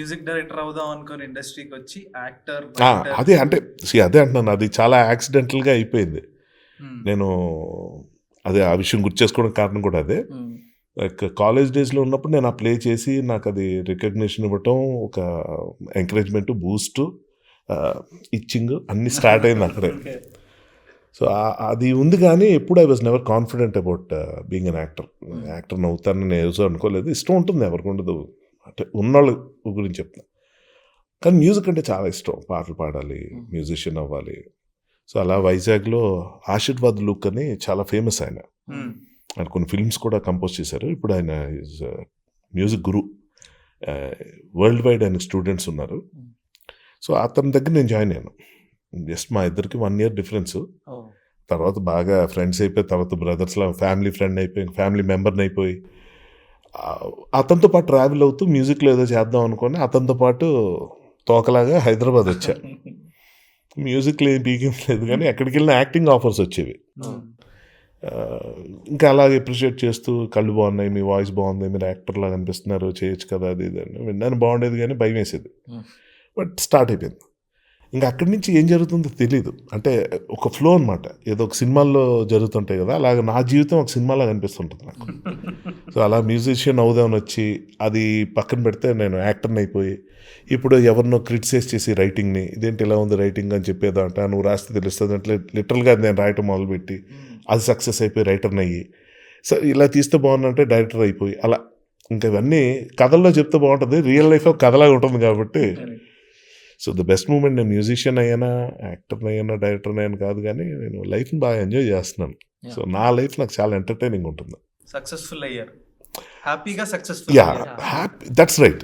Music director అవుదాం అనుకుని ఇండస్ట్రీకి వచ్చి యాక్టర్ అదే అంటే అదే అంటున్నాను. అది చాలా యాక్సిడెంటల్గా అయిపోయింది. నేను అదే ఆ విషయం గుర్తు చేసుకోవడం కారణం కూడా అదే. లైక్ కాలేజ్ డేస్లో ఉన్నప్పుడు నేను ఆ ప్లే చేసి నాకు అది రికగ్నిషన్ ఇవ్వటం ఒక ఎంకరేజ్మెంట్ బూస్ట్ ఇచ్చింగ్ అన్ని స్టార్ట్ అయింది అక్కడే. సో అది ఉంది కానీ ఎప్పుడు I was never confident about being an actor actor అవుతానని నేను ఏదో అనుకోలేదు. ఇష్టం ఉంటుంది ఎవరికి ఉండదు. అంటే ఉన్నోళ్ళ గురించి చెప్తున్నా. కానీ మ్యూజిక్ అంటే చాలా ఇష్టం. పాటలు పాడాలి మ్యూజిషియన్ అవ్వాలి. సో అలా వైజాగ్లో ఆశీర్వాద్ లుక్ అని చాలా ఫేమస్ ఆయన. ఆయన కొన్ని ఫిల్మ్స్ కూడా కంపోజ్ చేశారు. ఇప్పుడు ఆయన is music guru. World wide ఆయన స్టూడెంట్స్ ఉన్నారు. సో అతని దగ్గర నేను జాయిన్ అయ్యాను. జస్ట్ మా ఇద్దరికి వన్ ఇయర్ డిఫరెన్స్. తర్వాత బాగా ఫ్రెండ్స్ అయిపోయి తర్వాత బ్రదర్స్లా ఫ్యామిలీ ఫ్రెండ్ అయిపోయి ఫ్యామిలీ మెంబర్ని అయిపోయి అతనితో పాటు ట్రావెల్ అవుతూ మ్యూజిక్లో ఏదో చేద్దాం అనుకొని అతనితో పాటు తోకలాగా హైదరాబాద్ వచ్చా. మ్యూజిక్ లేదు పీకింగ్ లేదు కానీ ఎక్కడికి వెళ్ళిన యాక్టింగ్ ఆఫర్స్ వచ్చేవి. ఇంకా అలాగే అప్రిషియేట్ చేస్తూ కళ్ళు బాగున్నాయి మీ వాయిస్ బాగుంది మీరు యాక్టర్ లాగా అనిపిస్తున్నారు చేయొచ్చు కదా అది ఇది అని. విన్నాను బాగుండేది కానీ భయం వేసేది. బట్ స్టార్ట్ అయిపోయింది. ఇంకా అక్కడి నుంచి ఏం జరుగుతుందో తెలియదు అంటే ఒక ఫ్లో అనమాట ఏదో ఒక సినిమాల్లో జరుగుతుంటాయి కదా అలాగే నా జీవితం ఒక సినిమాలాగా అనిపిస్తుంటుంది నాకు. సో అలా మ్యూజిషియన్ అవుదామని వచ్చి అది పక్కన పెడితే నేను యాక్టర్ని అయిపోయి ఇప్పుడు ఎవరినో క్రిటిసైజ్ చేసి రైటింగ్ని ఇదేంటి ఇలా ఉంది రైటింగ్ అని చెప్పేదంట నువ్వు రాస్తే తెలుస్తుంది అంటే లిటరల్గా నేను రాయటం మొదలుపెట్టి అది సక్సెస్ అయిపోయి రైటర్ని అయ్యి సో ఇలా తీస్తే బాగుందంటే డైరెక్టర్ అయిపోయి అలా ఇంకా ఇవన్నీ కథల్లో చెప్తే బాగుంటుంది రియల్ లైఫ్ కథలాగా ఉంటుంది కాబట్టి. సో ద బెస్ట్ మూమెంట్ నేను మ్యూజిషియన్ అయ్యానా యాక్టర్ని అయ్యానా డైరెక్టర్ని అయ్యాను కాదు కానీ నేను లైఫ్ని బాగా ఎంజాయ్ చేస్తున్నాను. సో నా లైఫ్ నాకు చాలా ఎంటర్టైనింగ్ ఉంటుంది. సక్సెస్ఫుల్ అయ్యారు హ్యాపీగా successful yeah happy that's right